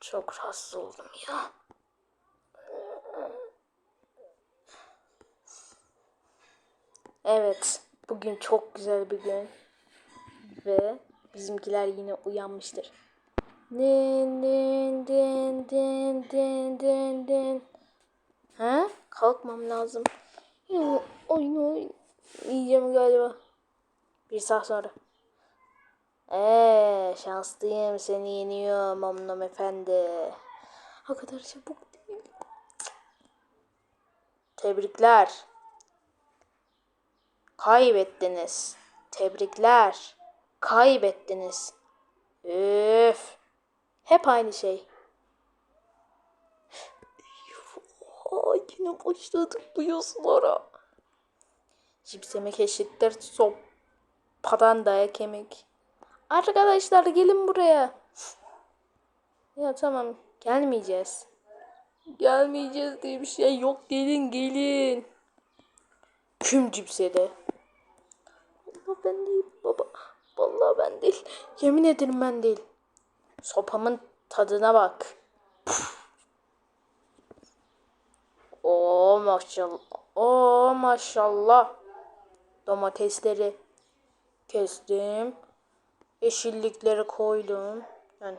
Çok rahatsız oldum ya. Evet, bugün çok güzel bir gün. Ve bizimkiler yine uyanmıştır. Din din din din din din din. Ha? Kalkmam lazım. Oyun oyun. Yiyeceğim galiba. Bir saat sonra. Eee şanslıyım seni yeniyorum Omnom efendi. O kadar çabuk değil. Tebrikler. Kaybettiniz. Tebrikler. Kaybettiniz. Üf. Hep aynı şey. Yine başladık bu yazılara. Cips yemek eşittir sopadan dayak yemek. Arkadaşlar gelin buraya. Ya tamam gelmeyeceğiz. Gelmeyeceğiz diye bir şey yok gelin gelin. Kim cipse de? Allah ben değil baba. Vallahi ben değil. Yemin ederim ben değil. Sopamın tadına bak. Oo maşallah. Oo maşallah. Domatesleri kestim. Yeşillikleri koydum. Yani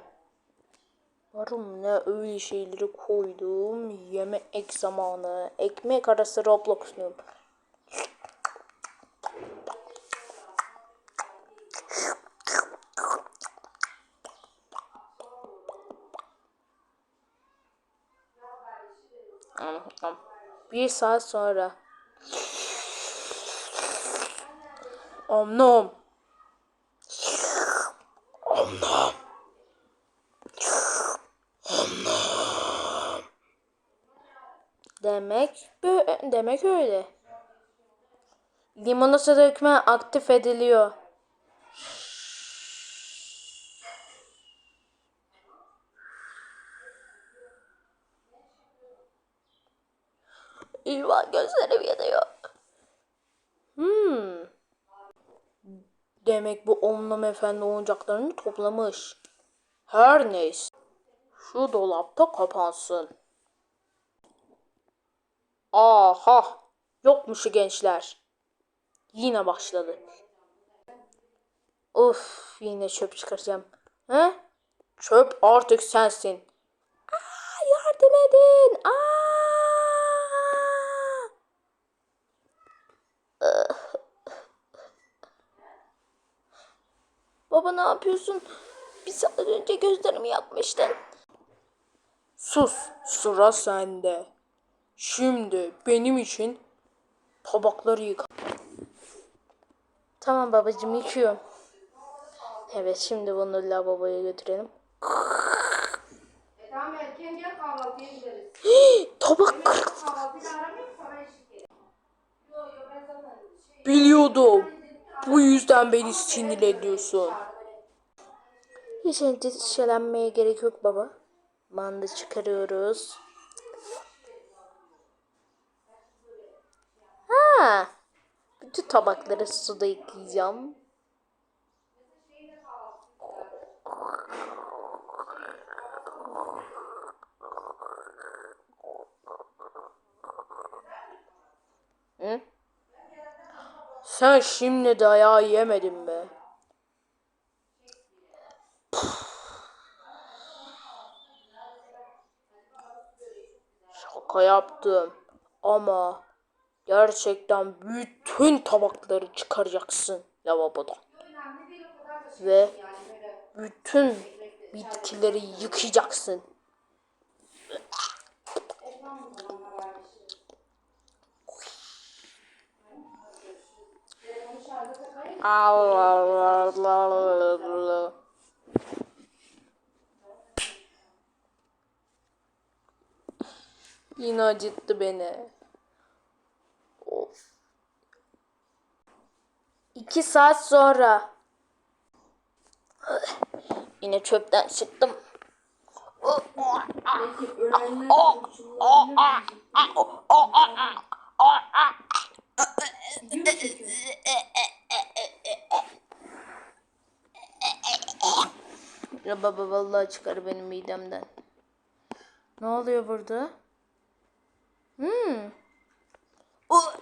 varım ne öyle şeyleri koydum. Yeme ek zamanı. Ekmek arası Roblox noob. Bir saat sonra. Omnom. Omnom. Omnom. Demek demek öyle. Limonata dökme aktif ediliyor. İlvan gözlerim yanıyor. Hmm. Demek bu Omnum Efendi oyuncaklarını toplamış. Her neyse. Şu dolapta kapansın. Aha. Yokmuş gençler. Yine başladı. Of yine çöp çıkaracağım. He? Çöp artık sensin. Aa, yardım edin. Aa! Baba ne yapıyorsun? Bir saat önce gözlerimi yakmıştın. Sus, sıra sende. Şimdi benim için tabakları yıka. Tamam babacığım yıkıyorum. Evet şimdi bunu lavaboya götürelim. E tamam erken gel kahvaltıya gideriz. Tabak zaten şey... Biliyordum. Bu yüzden beni sinir ediyorsun. Hiç endişelenmeye gerek yok baba. Manda çıkarıyoruz. Ha. Bütün tabakları suda yıkayacağım. Hı? Sen şimdi dayağı yemedin mi? Şaka yaptım. Ama gerçekten bütün tabakları çıkaracaksın lavabodan. Ve bütün bitkileri yıkayacaksın. Allah Allah Allah. Yine acıttı beni. Of. İki saat sonra. Yine çöpten çıktım. Baba vallahi çıkar benim midemden. Ne oluyor burada? Hmm. O-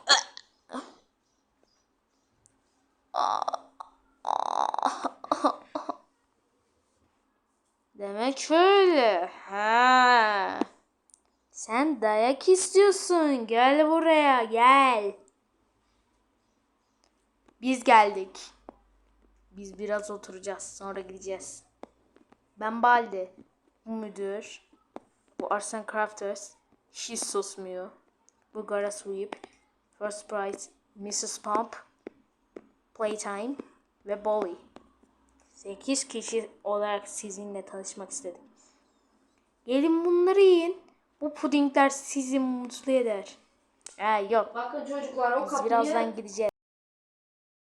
Demek öyle. Ha. Sen dayak istiyorsun. Gel buraya, gel. Biz geldik. Biz biraz oturacağız. Sonra gideceğiz. Ben Baldi. Bu müdür. Bu Arsen Crafters. Hiç susmuyor. Bu Gara Sweep. First Prize. Mrs. Pump. Playtime. Ve Bolly. 8 kişi olarak sizinle tanışmak istedim. Gelin bunları yiyin. Bu pudingler sizi mutlu eder. Ha yok. Bakın çocuklar o Biz kapıyı birazdan gideceğiz.